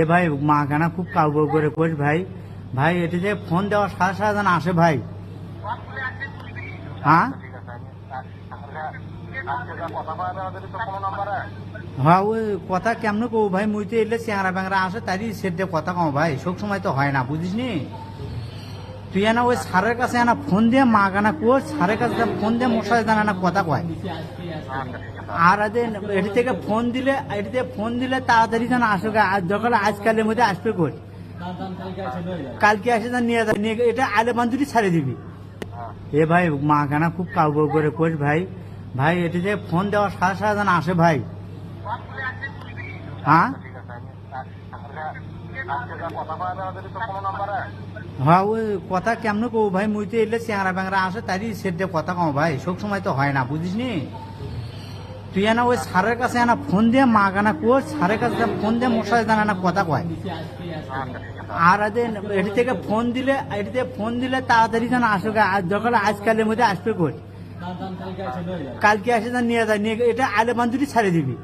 এ ভাই, মা কেনা খুব কাউ করে কোচ ভাই? ভাই এটা যে ফোন দেওয়ার সাথে সাথে যেন আসে ভাই। হ্যাঁ? হ্যাঁ ওই কথা কেমন কো ভাই? মুই তো এলে চেহারা ব্যাংরা আসে, তারই সেটা কথা কম ভাই। সব সময় তো হয় না বুঝিস নি তুই না ওই সারের কাছে না ফোন দিয়ে মা গানা কোচ সারের কাছে ফোন দিয়ে মশাই জানা না কথা কয়। আর এটি থেকে ফোন দিলে, এটি থেকে ফোন দিলে তাড়াতাড়ি যেন আসবে আজ দরকার আজকালের মধ্যে আসবে কোচ কালকে আসে যেন নিয়ে যাবে নিয়ে এটা আলে বান্ধুটি ছাড়ে দিবি। এ ভাই মা কেনা খুব কাউ করে কোচ ভাই। ভাই, এটি যে ফোন দেওয়ার সাথে সাথে যেন আসে ভাই। হ্যাঁ? হ্যাঁ ওই কথা কেমন কো ভাই? মুই তো এলে চ্যাংরা ব্যাংরা আসে, তারই সেটে কথা কম ভাই। সব সময় তো হয় না বুঝিস নি তুই না ওই সারের কাছে না ফোন দিয়ে মা গানা কোচ সারের কাছে ফোন দিয়ে মশাই জানা না কথা কয়। আর এটি থেকে ফোন দিলে, এটি থেকে ফোন দিলে তাড়াতাড়ি যেন আসবে আজ দরকার আজকালের মধ্যে আসবে কোচ কালকে আসে যেন নিয়ে যায়, নিয়ে এটা আলে বান্ধুটি ছাড়ে দিবি।